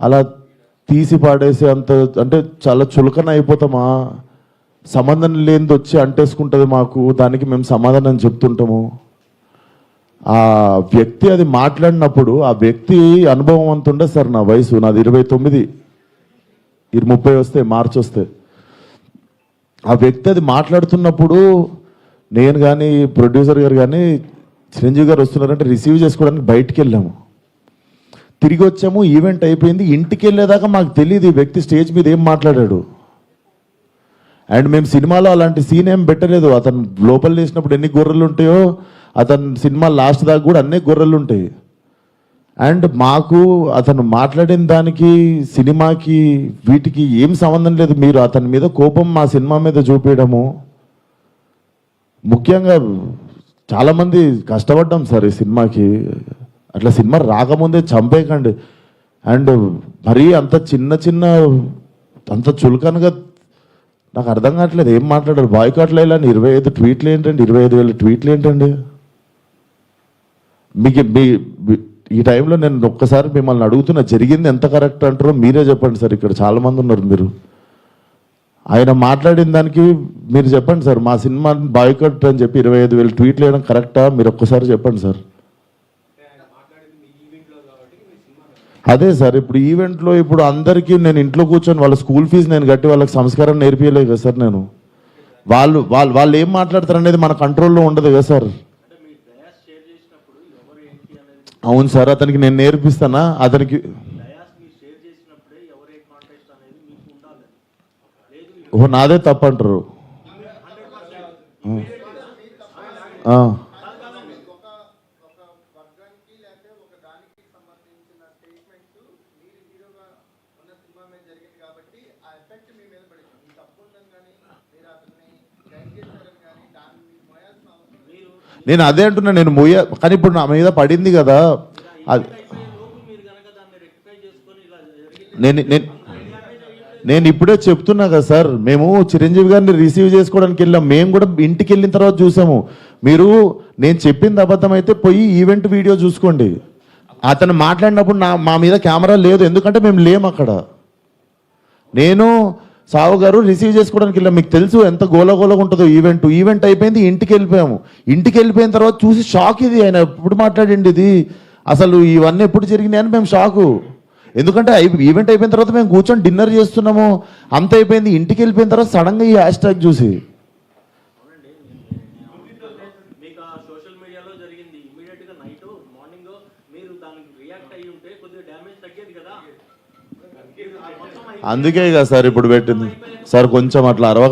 అలా తీసి పాడేసే అంత అంటే చాలా చులకన అయిపోతామా? సంబంధం లేనిది వచ్చి అంటేసుకుంటుంది మాకు దానికి మేము సమాధానం చెప్తుంటాము. ఆ వ్యక్తి అది మాట్లాడినప్పుడు ఆ వ్యక్తి అనుభవం అంత ఉండే సార్ నా వయసు నాది ఇరవై తొమ్మిది. ఇరు ముప్పై వస్తే మార్చి వస్తే. ఆ వ్యక్తి అది మాట్లాడుతున్నప్పుడు నేను కానీ ప్రొడ్యూసర్ గారు కానీ చిరంజీవి గారు వస్తున్నారంటే రిసీవ్ చేసుకోవడానికి బయటికి వెళ్ళాము. తిరిగి వచ్చాము ఈవెంట్ అయిపోయింది. ఇంటికి వెళ్ళేదాకా మాకు తెలియదు ఈ వ్యక్తి స్టేజ్ మీద ఏం మాట్లాడాడు. అండ్ మేము సినిమాలో అలాంటి సీన్ ఏం పెట్టలేదు. అతను లోపల వేసినప్పుడు ఎన్ని గొర్రెలు ఉంటాయో అతను సినిమా లాస్ట్ దాకా కూడా అన్నీ గొర్రెలు ఉంటాయి. అండ్ మాకు అతను మాట్లాడిన దానికి సినిమాకి వీటికి ఏం సంబంధం లేదు. మీరు అతని మీద కోపం మా సినిమా మీద చూపించడము ముఖ్యంగా చాలామంది కష్టపడ్డాం సార్ ఈ సినిమాకి. అట్లా సినిమా రాకముందే చంపేయకండి. అండ్ మరీ అంత చిన్న చిన్న అంత చులకనగా నాకు అర్థం కావట్లేదు. ఏం మాట్లాడారు? బాయ్కాట్లు వెళ్ళాను ఇరవై ఐదు ట్వీట్లు ఏంటండి? ఇరవై ఐదు వేల ట్వీట్లు ఏంటండి? మీకు మీ ఈ టైంలో నేను ఒక్కసారి మిమ్మల్ని అడుగుతున్నా జరిగింది ఎంత కరెక్ట్ అంటారో మీరే చెప్పండి సార్. ఇక్కడ చాలామంది ఉన్నారు మీరు. ఆయన మాట్లాడిన దానికి మీరు చెప్పండి సార్. మా సినిమా బాయ్కట్ అని చెప్పి ఇరవై ఐదు వేలు ట్వీట్లు వేయడం కరెక్టా? మీరు ఒక్కసారి చెప్పండి సార్. అదే సార్ ఇప్పుడు ఈవెంట్లో ఇప్పుడు అందరికీ నేను ఇంట్లో కూర్చొని వాళ్ళ స్కూల్ ఫీజు నేను కట్టి వాళ్ళకి సంస్కారం నేర్పించలేదు కదా సార్ నేను. వాళ్ళు వాళ్ళు వాళ్ళు ఏం మాట్లాడతారు అనేది మన కంట్రోల్లో ఉండదు కదా సార్. అవును సార్ అతనికి నేను నేర్పిస్తానా? అతనికి ఓ నాదే తప్పంటారు ఆ. ఒక ఒక వర్గానికి లేకపోతే ఒక దానికి సంబంధించిన స్టేట్మెంట్స్ మీరు హీరోగా ఉన్న సినిమా మీద జరిగింది కాబట్టి ఆ ఎఫెక్ట్ మీ మీద పడింది మీ తప్పు ఉందని కానీ మీరు అతన్ని గైడ్ చేశారని కానీ దాన్ని మీరు మోయాల్సిన అవసరం లేదు. నేను అదే అంటున్నా నేను మొయ్య కానీ ఇప్పుడు నా మీద పడింది కదా అది నేను నేను నేను ఇప్పుడే చెప్తున్నా కదా సార్ మేము చిరంజీవి గారిని రిసీవ్ చేసుకోవడానికి వెళ్ళాం. మేము కూడా ఇంటికి వెళ్ళిన తర్వాత చూసాము. మీరు నేను చెప్పింది అబద్ధం అయితే పోయి ఈవెంట్ వీడియో చూసుకోండి. అతను మాట్లాడినప్పుడు నా మా మీద కెమెరా లేదు ఎందుకంటే మేము లేము అక్కడ. నేను సావు గారు రిసీవ్ చేసుకోవడానికి వెళ్ళాం. మీకు తెలుసు ఎంత గోలగోలగా ఉంటుందో ఈవెంట్ ఈవెంట్ అయిపోయింది ఇంటికి వెళ్ళిపోయాము. ఇంటికి వెళ్ళిపోయిన తర్వాత చూసి షాక్ ఇది. ఆయన ఎప్పుడు మాట్లాడండి ఇది? అసలు ఇవన్నీ ఎప్పుడు జరిగినాయి అని మేము షాకు ఎందుకంటే ఈవెంట్ అయిపోయిన తర్వాత మేము కూర్చొని డిన్నర్ చేస్తున్నాము. అంత అయిపోయింది. ఇంటికి వెళ్ళిపోయిన తర్వాత సడన్గా ఈ హ్యాష్ ట్యాగ్ చూసి మీరు దానికి రియాక్ట్ అయ్యి ఉంటే కొద్దిగా డ్యామేజ్ తగ్గేది కదా. అందుకే కదా సార్ ఇప్పుడు పెట్టింది. సార్ కొంచెం అట్లా అరవక